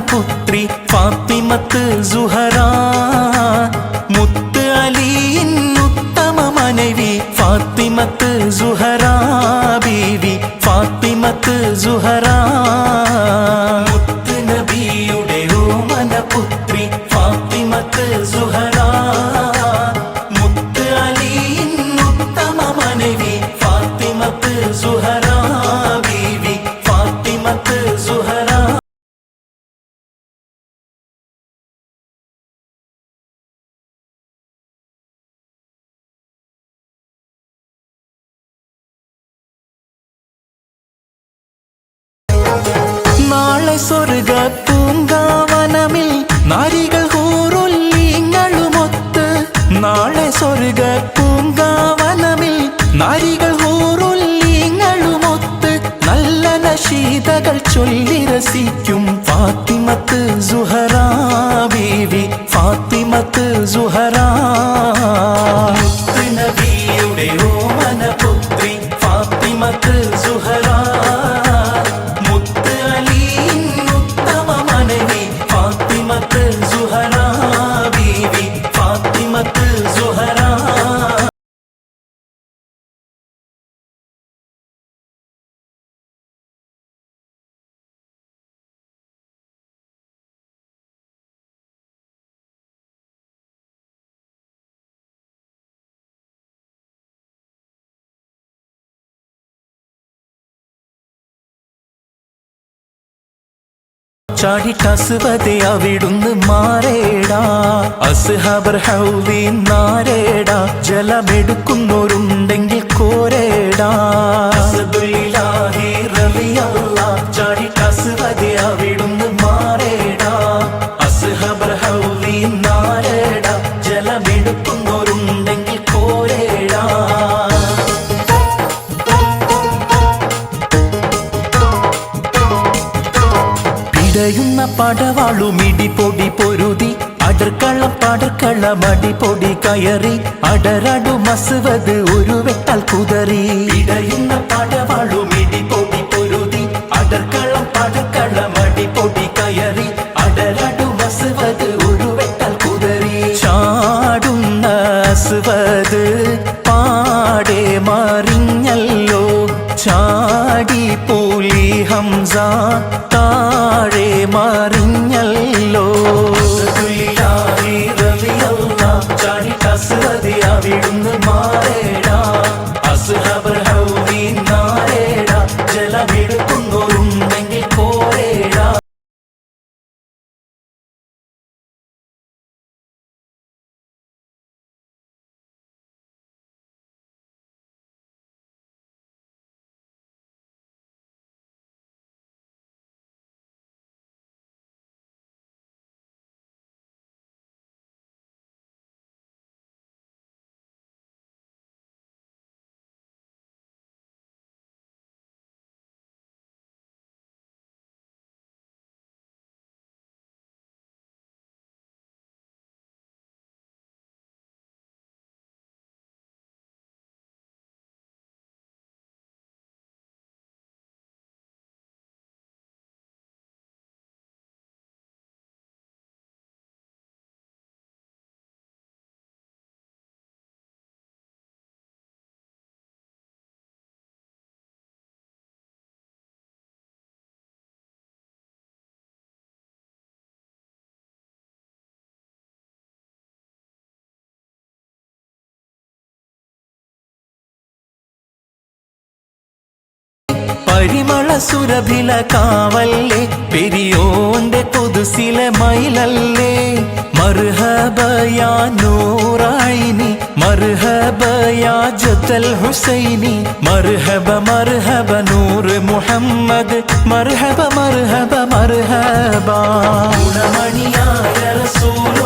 പുത്രി ഫാത്തിമത്ത് സുഹറ. മുത്ത് അലിയിൻ ഉത്തമ മനവി ഫാത്തിമത്ത് സുഹറ. स्वर्गात ചാടിട്ടസുവതെ അവിടുന്ന് മാറേടാ. അസ്ഹബർ ഹൗലി നാരേടാ. ജലമെടുക്കുന്നവരുണ്ടെങ്കിൽ പിടയുന്ന പടവാളുമിടി പൊടി പൊരുതി അടർക്കള്ളം പടക്കള മടി പൊടി കയറി അടരടു മസുവത് ഒരു വെട്ടാൽ കുതറി പിടയുന്ന പടവാളുമിടി പൊടി പൊരുതി അടർക്കള്ളം പടക്കള മടി ഹംസ താഴെ മറിഞ്ഞല്ലോ. ചാടി കസ്വതി അവിടുന്ന് മാറേടാ പരിമള സുരഭില കാവല്ലേ? പെരിയോന്റെ പുതുസിലെ മയിലല്ലേ? മർഹബയാ നൂറായിനി മർഹബയാ ജത്തൽ ഹുസൈനി. മർഹബ മർഹബ നൂറ് മുഹമ്മദ്. മർഹബ മർഹബ മർഹബ. ഗുണമണിയായ റസൂലുള്ള